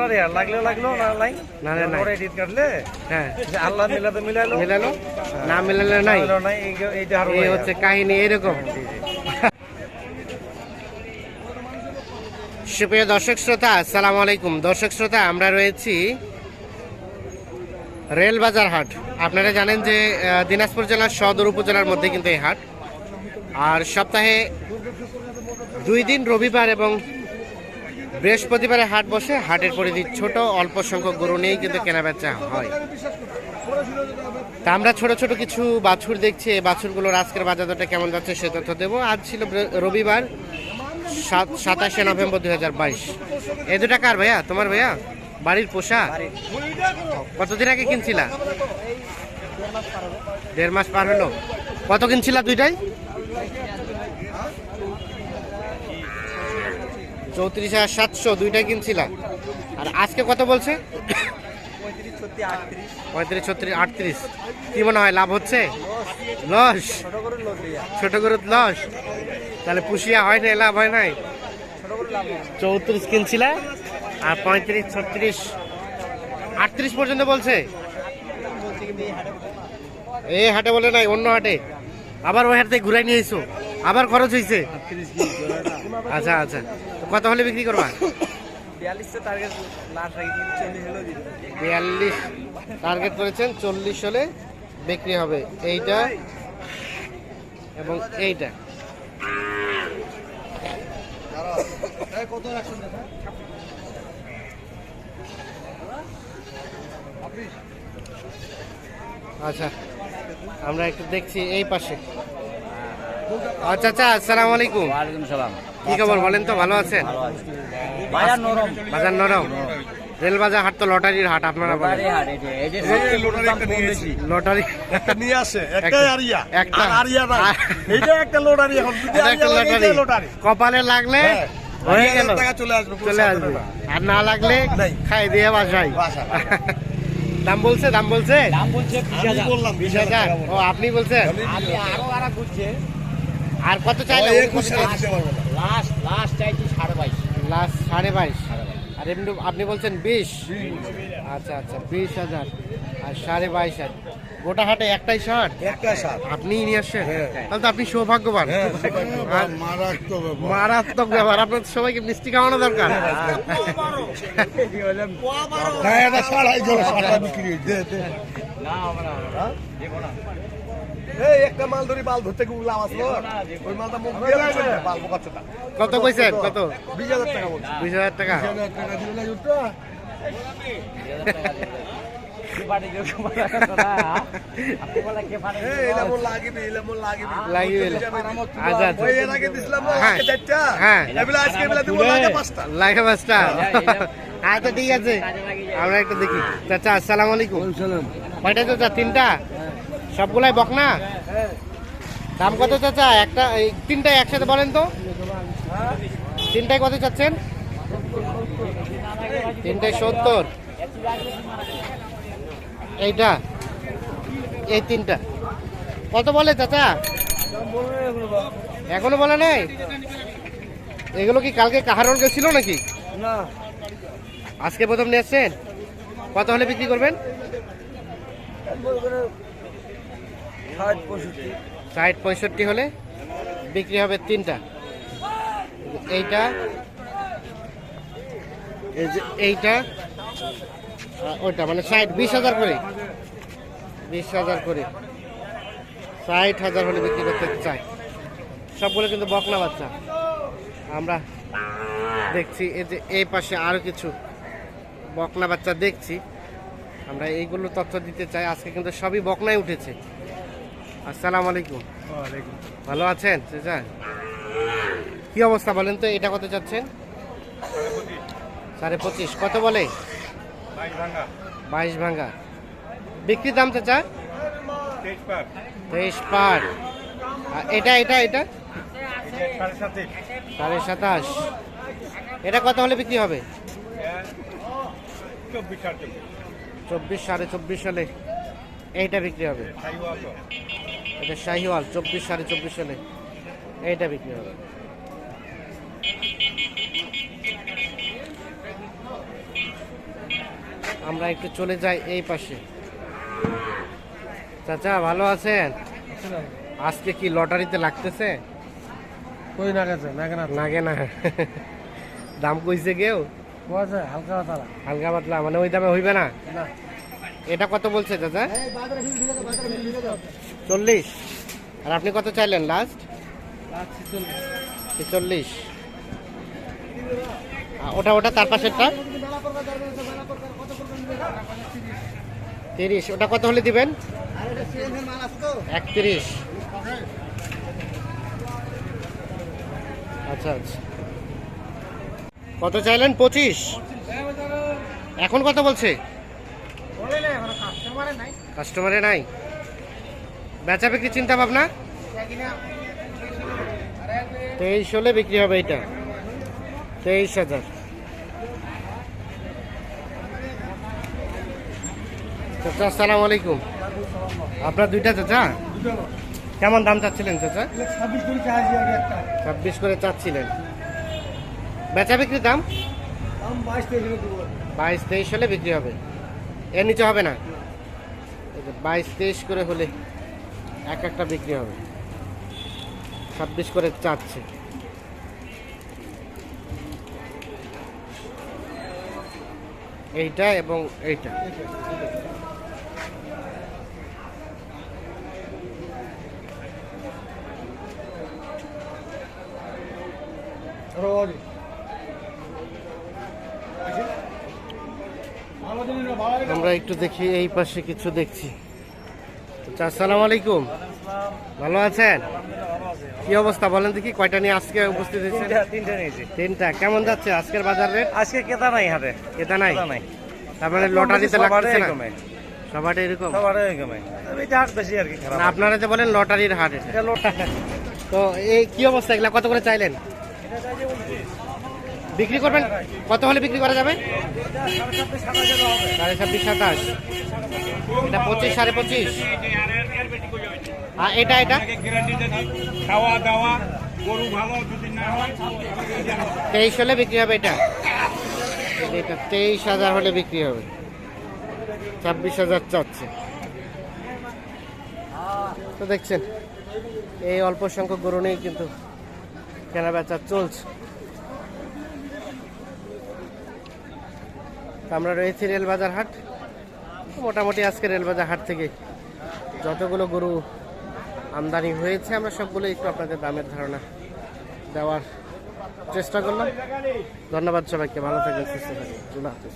আরে লাগলে লাগল না নাই? না রে, পরে এডিট কাটলে? হ্যাঁ। আল্লাহ মিলাতে মিলালো? মিলালো? না মিলালে নাই? নাই এইটা হারো এই হচ্ছে কাহিনী এরকম সুপ্রিয় দর্শক শ্রোতা আসসালামু আলাইকুম। দর্শক শ্রোতা আমরা রয়েছি রেলবাজার হাট। আপনারা জানেন যে দিনাজপুর জেলার সদর উপজেলার মধ্যে কিন্তু এই হাট। আর সপ্তাহে দুই দিন রবিবার এবং বৃহস্পতিবারে হাট বসে, হাটের পরিধি ছোট, অল্প সংখ্যক গরু নিয়েই কিন্তু কেনাবেচা হয়। তা আমরা ছোট ছোট কিছু বাছুর দেখছি, এই বাছুরগুলোর আজকের বাজার দরটা কেমন যাচ্ছে সে তথ্য দেবো। আজ ছিল রবিবার, সাত সাতাশে নভেম্বর দুই হাজার বাইশ। এই দুটা কার ভাইয়া? তোমার ভাইয়া? বাড়ির পোষা? কতদিন আগে কিনছিলা? দেড় মাস পার হলো। কত কিনছিলা দুইটাই? চৌত্রিশ হাজার সাতশো দুইটাই কিনছিলা আর আজকে কত বলছে? পঁয়ত্রিশ, ছত্রিশ, আটত্রিশ। কি মনে হয়, লাভ হচ্ছে? লস। ছোট গরুর লস। তাহলে পুষিয়া হয় নাই, লাভ হয় নাই? চৌত্রিশ কিনছিলা আর পঁয়ত্রিশ, ছত্রিশ, আটত্রিশ পর্যন্ত বলছে? এ হাটে বলে নাই, অন্য হাটে। আবার ওই হাট থেকে ঘুরাই নিয়ে এসো। আবার খরচ হয়েছে আচ্ছা আচ্ছা। কত হলে বিক্রি করবা? বিয়াল্লিশ টার্গেট করেছেন চল্লিশ হলে বিক্রি হবে। এইটা এবং এইটা। আচ্ছা আমরা একটু দেখছি এই পাশে। আচ্ছা আচ্ছা আসসালামু আলাইকুম। ওয়ালাইকুম সালাম। কি খবর বলেন তো ভালো আছেন? বাজার নরম। বাজার নরম? রেল হাট তো লটারির হাট আপনারা বলেন। লটারি একটা নিয়ে আসে একটা- আরিয়া। একটা। আরিয়া এইটা একটা লটারি এখন। লটারি। লটারি। কপালে লাগলে হ্যাঁ। গেল। চলে আসবে চলে আসবে আর না লাগলে খাই দিয়ে বাসায়। বাসায়। দাম বলছে দাম বলছে? দাম বললাম ও আপনি বলছেন? আমি আরও আর ঘুরছে আর কত পারব না। লাস্ট লাস্ট চাইছি সাড়ে বাইশ। লাস্ট সাড়ে বাইশ। আর এমনি আপনি বলছেন বিশ? আচ্ছা আচ্ছা বিশ হাজার। আর সাড়ে বাইশ হাজার। গোটা হাটে একটাই শার্ট একটা শার্ট আপনি নিয়ে আসছেন? হ্যাঁ। তাহলে তো আপনি সৌভাগ্যবান। হ্যাঁ, মারাত্মক ব্যাপার। আপনার সবাইকে মিষ্টি খাওয়ানো দরকার। হ্যাঁ। না। এই একটা মাল ধরি বাল ধরতে গিয়ে লাভ আসলো ওই মালটা মুখ দিয়ে লাগবে। বাল বোকাচ্ছে না কত কইছেন? কত? বিশ হাজার টাকা বলছে। বিশ টাকা। দিলে না। আচ্ছা। ওই এর আগে। চারটা। আজকে এবেলা দিব লাগে পাঁচটা। লাগে পাঁচটা। ঠিক আছে। আমরা একটা দেখি। চাচা আসসালামু আলাইকুম। কয়টা চাচা? তিনটা? সবগুলাই বক না দাম কত চাচা? একটা এই তিনটাই একসাথে বলেন তো। তিনটায় কত চাচ্ছেন? তিনটায় সত্তর। এইটা এই তিনটা। কত বলে চাচা? এখনও বলে নাই? এগুলো কি কালকে কাহারোর গেছিল নাকি? না। আজকে প্রথম নিয়ে আসছেন? কত হলে বিক্রি করবেন? ষাট পঁয়ষট্টি। হলে বিক্রি হবে তিনটা। এইটা এইটা ওইটা মানে ষাট বিশ হাজার করে। বিশ হাজার করে। ষাট হাজার হলে বিক্রি করতে চাই। সবগুলো কিন্তু বকনা বাচ্চা। আমরা দেখছি এই যে এই পাশে আরও কিছু বকনা বাচ্চা দেখছি। আমরা এইগুলো তথ্য দিতে চাই। আজকে কিন্তু সবই বকনায় উঠেছে। আসসালামু আলাইকুম। ভালো আছেন চাচা? কি অবস্থা বলেন তো এটা কত চাচ্ছেন? সাড়ে পঁচিশ। কত বলে? বাইশ ভাঙ্গা বিক্রির দাম চাচা? তেইশ পার। এটা এটা এটা? সাড়ে সাতাশ। এটা কত হলে বিক্রি হবে? চব্বিশ সাড়ে চব্বিশ। হলে এইটা বিক্রি হবে। এটা শাহিওয়াল চব্বিশ সাড়ে চব্বিশ সালে এইটা বিক্রি হবে। আমরা একটু চলে যাই এই পাশে। চাচা ভালো আছেন? আজকে কি লটারিতে লাগতেছে? কই না গেছে? না কেনা লাগে না। দাম কইছে কেউ? হালকা পাতলা। হালকা পাতলা মানে ওই দামে হইবে না? না। এটা কত বলছে চাচা? চল্লিশ। আর আপনি কত চাইলেন লাস্ট ছেচল্লিশ। ওটা ওটা তার পাশেরটা? তিরিশ। ওটা কত হলে দিবেন? একত্রিশ। আচ্ছা আচ্ছা। কত চাইলেন? পঁচিশ। এখন কত বলছে? কাস্টমারে নাই। বেচা বিক্রি চিন্তা ভাবনা? তেইশ হলে বিক্রি হবে এটা তেইশ হাজার। চাচা, আসসালামু আলাইকুম। আপনার দুইটা চাচা? কেমন দাম চাচ্ছিলেন চাচা? ছাব্বিশ করে চাচ্ছিলেন। বেচা বিক্রির দাম? বাইশ তেইশ হলে বিক্রি হবে। এর নিচে হবে না? বাইশ তেইশ করে হলে এক একটা বিক্রি হবে। ছাব্বিশ করে চাচ্ছে। এইটা এবং এইটা। আমরা একটু দেখি এই পাশে কিছু দেখছি। আচ্ছা আসসালামু আলাইকুম। ভালো আছেন? কি অবস্থা বলেন দেখি কয়টা নিয়ে আজকে উপস্থিত হয়েছে তিনটা নিয়েছি। তিনটা। কেমন যাচ্ছে আজকের বাজার রেট? আজকে কেতা নাই হাতে। কেতা নাই? তার মানে লটারিতে লাগতেছে না? সবারটা এরকম? সবারই এরকমই। এটা হাট বেশি আর কি খারাপ। আপনারা যে বলেন লটারির হাট এটা। এটা তো এই কি অবস্থা? এগুলা কত করে চাইলেন? বিক্রি করবেন? কত হলে বিক্রি করা যাবে? সাড়ে ছাব্বিশ, সাতাশ। এটা পঁচিশ, সাড়ে পঁচিশ। আর এটা এটা? খাওয়া দাওয়া গরু ভালো যদি না হয় তেইশ হলে বিক্রি হবে এটা। এটা তেইশ হাজার হলে বিক্রি হবে। ছাব্বিশ হাজার চাচ্ছে। তো দেখছেন, এই অল্প সংখ্যক গরু নিয়েই কিন্তু কেনা বেচা চলছে। আমরা রয়েছি রেলবাজার হাট। মোটামুটি আজকে রেলবাজার হাট থেকে যতগুলো গরু আমদানি হয়েছে, আমরা সবগুলো একটু আপনাদের দামের ধারণা দেওয়ার চেষ্টা করলাম। ধন্যবাদ সবাইকে, ভালো থাকবেন, সুস্থ থাকবেন।